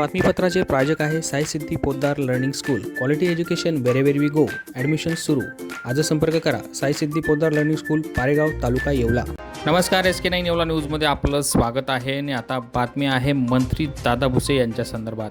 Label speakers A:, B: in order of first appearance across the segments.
A: बातमीपत्राचे प्रायोजक आहे Sai Siddhi Poddar learning school. Quality education wherever we go admission सुरू. आज संपर्क करा. Sai Siddhi Poddar learning school Paregaon taluka Yeola. नमस्कार एस के नाईन येवला न्यूजमध्ये आपलं स्वागत आहे आणि आता बातमी आहे मंत्री दादा भुसे यांच्या संदर्भात.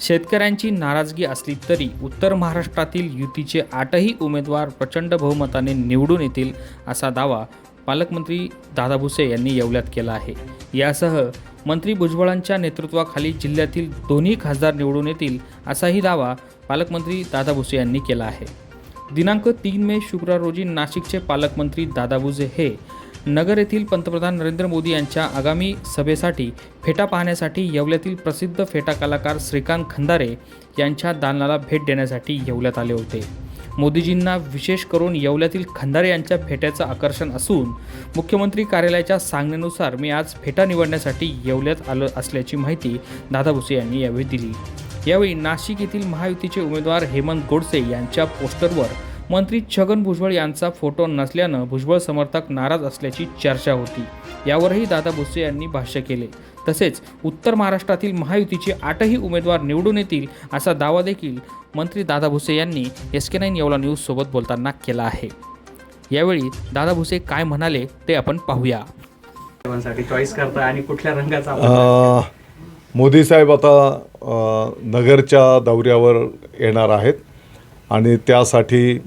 A: शेतकऱ्यांची नाराजगी असली तरी उत्तर महाराष्ट्रातील युतीचे आठही उमेदवार प्रचंड बहुमताने निवडून येतील असा दावा पालकमंत्री दादा भुसे यांनी येवल्यात केला आहे. यासह मंत्री भुजबळांच्या नेतृत्वाखाली जिल्ह्यातील दोन्ही खासदार निवडून येतील असाही दावा पालकमंत्री दादा भुसे यांनी केला आहे. दिनांक तीन मे शुक्रवार रोजी नाशिकचे पालकमंत्री दादा भुसे हे नगर येथील पंतप्रधान नरेंद्र मोदी यांच्या आगामी सभेसाठी फेटा पाहण्यासाठी येवल्यातील प्रसिद्ध फेटा कलाकार श्रीकांत खंदारे यांच्या दालनाला भेट देण्यासाठी येवल्यात आले होते. मोदीजींना विशेष करून येवल्यातील खंदारे यांच्या फेट्याचं आकर्षण असून मुख्यमंत्री कार्यालयाच्या सांगण्यानुसार मी आज फेटा निवडण्यासाठी येवल्यात आलं असल्याची माहिती दादा भुसे यांनी यावेळी दिली. यावेळी नाशिक येथील महायुतीचे उमेदवार हेमंत गोडसे यांच्या पोस्टरवर मंत्री छगन भुजबळ यांचा फोटो नसल्यानं भुजबळ समर्थक नाराज असल्याची चर्चा होती. यावरही दादा भुसे यांनी भाष्य केले. तसेच उत्तर महाराष्ट्रातील महायुतीचे आठही उमेदवार निवडून येतील असा दावा देखील मंत्री दादा भुसे यांनी S K nine Yeola news सोबत बोलताना केला आहे. यावेळी दादा भुसे काय म्हणाले ते आपण पाहूया.
B: चॉईस करता आणि कुठल्या रंगाचा
C: मोदी साहेब आता नगरच्या दौऱ्यावर येणार आहेत आणि त्यासाठी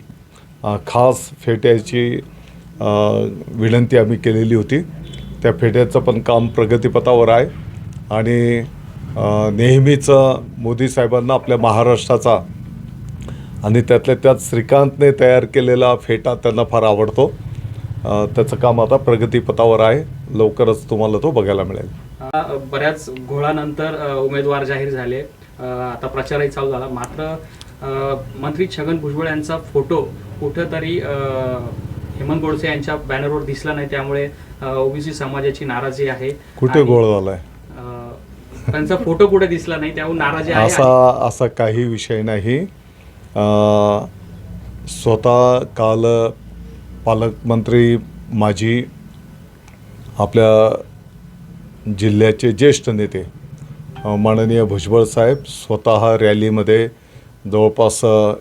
C: खास फेट्याची विनंती आम्ही केलेली होती. त्या फेट्याचं पण काम प्रगतीपथावर आहे. आणि नेहमीच नेहमीचं मोदी साहेबांना आपल्या महाराष्ट्राचा आणि त्यातल्या त्यात श्रीकांतने तयार केलेला फेटा त्यांना फार आवडतो. त्याचं काम आता प्रगतीपथावर आहे. लवकरच तुम्हाला तो बघायला मिळेल.
B: बऱ्याच घोळानंतर उमेदवार जाहीर झाले. आता प्रचारही चालू झाला. मात्र मंत्री छगन भुजबळ यांचा फोटो कुठंतरी हेमंत गोडसे यांच्या बॅनरवर दिसला नाही त्यामुळे ओबीसी समाजाची नाराजी आहे.
C: कुठे गोळ झालाय?
B: त्यांचा फोटो कुठे दिसला नाही त्यामुळे नाराजी आहे
C: असा असा काही विषय नाही. स्वतः काल पालकमंत्री माजी आपल्या जिल्ह्याचे ज्येष्ठ नेते माननीय भुजबळ साहेब स्वतः रॅलीमध्ये जवळपास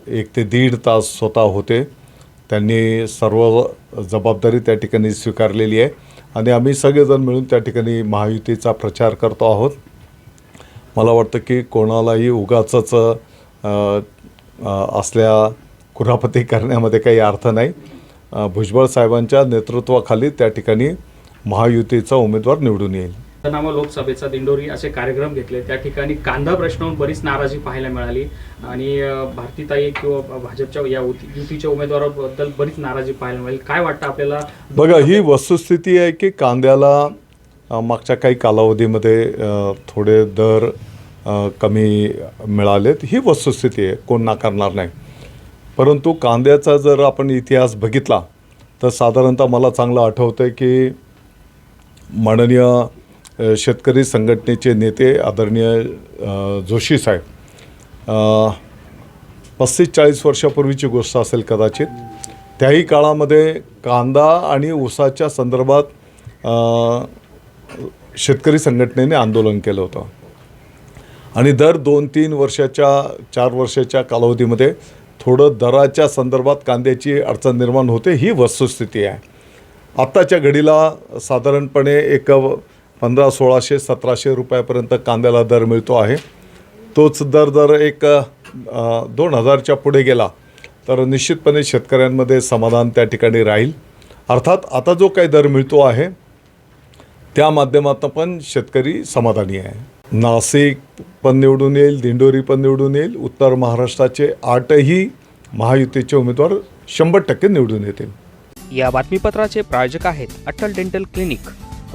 C: एक ते दीड तास स्वतः होते. त्यांनी सर्व जबाबदारी त्या ठिकाणी स्वीकारलेली आहे. आणि आम्ही सगळेजण मिळून त्या ठिकाणी महायुतीचा प्रचार करतो आहोत. मला वाटतं की कोणालाही उगाचंच असल्या कुरापती करण्यामध्ये काही अर्थ नाही. भुजबळ साहेबांच्या नेतृत्वाखाली त्या ठिकाणी महायुतीचा उमेदवार निवडून येईल.
B: नामं लोकसभेचा दिंडोरी असे कार्यक्रम घेतले. त्या ठिकाणी कांदा प्रश्नावर बरीच नाराजी पाहायला मिळाली. आणि भारतीताई किंवा भाजपच्या या युतीच्या उमेदवाराबद्दल बरीच नाराजी पाहायला मिळाली. काय वाटतं आपल्याला?
C: बघा ही वस्तुस्थिती आहे की कांद्याला मागच्या काही कालावधीमध्ये थोडे दर कमी मिळालेत. ही वस्तुस्थिती आहे. कोण नाकारणार नाही. परंतु कांद्याचा जर आपण इतिहास बघितला तर साधारणतः मला चांगलं आठवतं आहे की माननीय शेतकरी संघटनेचे नेते आदरणीय जोशी साहेब. पस्तीस चाळीस वर्षापूर्वीची गोष्ट असेल कदाचित त्याही काळामध्ये कांदा आणि ऊसाच्या संदर्भात शेतकरी संघटनेने आंदोलन केलं होतं. आणि दर दोन तीन वर्षाच्या चार वर्षाच्या कालावधीमध्ये थोडं दराच्या संदर्भात कांद्याची अडचण निर्माण होते ही वस्तुस्थिती आहे. आत्ताच्या घडीला साधारणपणे एक पंधरा सोळाशे सतराशे रुपयापर्यंत कांद्याला दर मिळतो आहे. तोच दर जर एक दोन हजारच्या पुढे गेला तर निश्चितपणे शेतकऱ्यांमध्ये समाधान त्या ठिकाणी राहील. अर्थात आता जो काही दर मिळतो आहे त्या माध्यमातून पण शेतकरी समाधानी आहे. नाशिक पण निवडून येईल दिंडोरी पण निवडून येईल उत्तर महाराष्ट्राचे आठही महायुतीचे उमेदवार शंभर टक्के निवडून येतील.
A: या बातमीपत्राचे प्रायोजक आहेत Atal dental clinic.